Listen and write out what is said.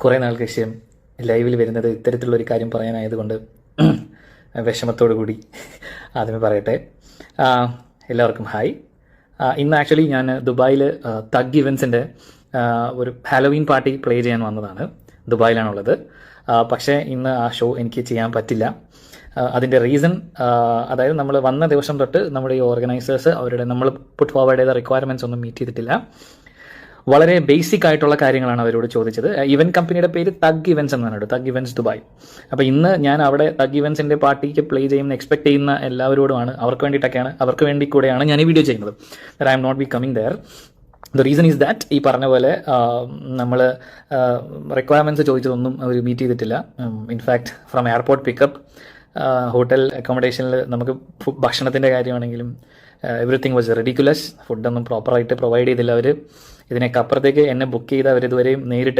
കുറേ നാൾക്ക് ശേഷം ലൈവിൽ വരുന്നത് ഇത്തരത്തിലുള്ള ഒരു കാര്യം പറയാനായതുകൊണ്ട് വിഷമത്തോടു കൂടി ആദ്യമേ പറയട്ടെ. എല്ലാവർക്കും ഹായ്. ഇന്ന് ആക്ച്വലി ഞാൻ ദുബായിൽ തഗ് ഇവൻസിന്റെ ഒരു ഹാലോവീൻ പാർട്ടി പ്ലേ ചെയ്യാൻ വന്നതാണ്. ദുബായിലാണുള്ളത്. പക്ഷേ ഇന്ന് ആ ഷോ എനിക്ക് ചെയ്യാൻ പറ്റില്ല. അതിന്റെ റീസൺ അതായത് നമ്മൾ വന്ന ദിവസം തൊട്ട് നമ്മുടെ ഈ ഓർഗനൈസേഴ്സ് അവരുടെ നമ്മൾ പുട്ട് ഫോർവേഡ് ചെയ്ത റിക്വയർമെന്റ്സ് ഒന്നും മീറ്റ് ചെയ്തിട്ടില്ല. വളരെ ബേസിക് ആയിട്ടുള്ള കാര്യങ്ങളാണ് അവരോട് ചോദിച്ചത്. ഇവന്റ് കമ്പനിയുടെ പേര് തഗ് ഇവന്റ്സ് എന്നാണ് തഗ് ഇവന്റ്സ് ദുബായ് അപ്പോൾ ഇന്ന് ഞാൻ അവിടെ തഗ് ഇവന്റ്സിന്റെ പാർട്ടിക്ക് പ്ലേ ചെയ്യുന്ന എക്സ്പെക്ട് ചെയ്യുന്ന എല്ലാവരോടുമാണ് അവർക്ക് വേണ്ടിയിട്ടൊക്കെയാണ് അവർക്ക് വേണ്ടി കൂടെയാണ് ഞാൻ ഈ വീഡിയോ ചെയ്യുന്നത്. I am not be coming there the reason is that ഈ പറഞ്ഞ പോലെ നമ്മൾ റിക്വയർമെന്റ്സ് ചോദിച്ചതൊന്നും അവർ മീറ്റ് ചെയ്തിട്ടില്ല. In fact from airport pickup hotel അക്കോമഡേഷനിൽ നമുക്ക് ഭക്ഷണത്തിന്റെ കാര്യമാണെങ്കിലും എവറിത്തിങ് വാസ് റെഡിക്കുലസ് ഫുഡൊന്നും പ്രോപ്പറായിട്ട് പ്രൊവൈഡ് ചെയ്തില്ല അവർ ഇതിനൊക്കെ അപ്പുറത്തേക്ക് എന്നെ ബുക്ക് ചെയ്ത് അവർ ഇതുവരെയും നേരിട്ട്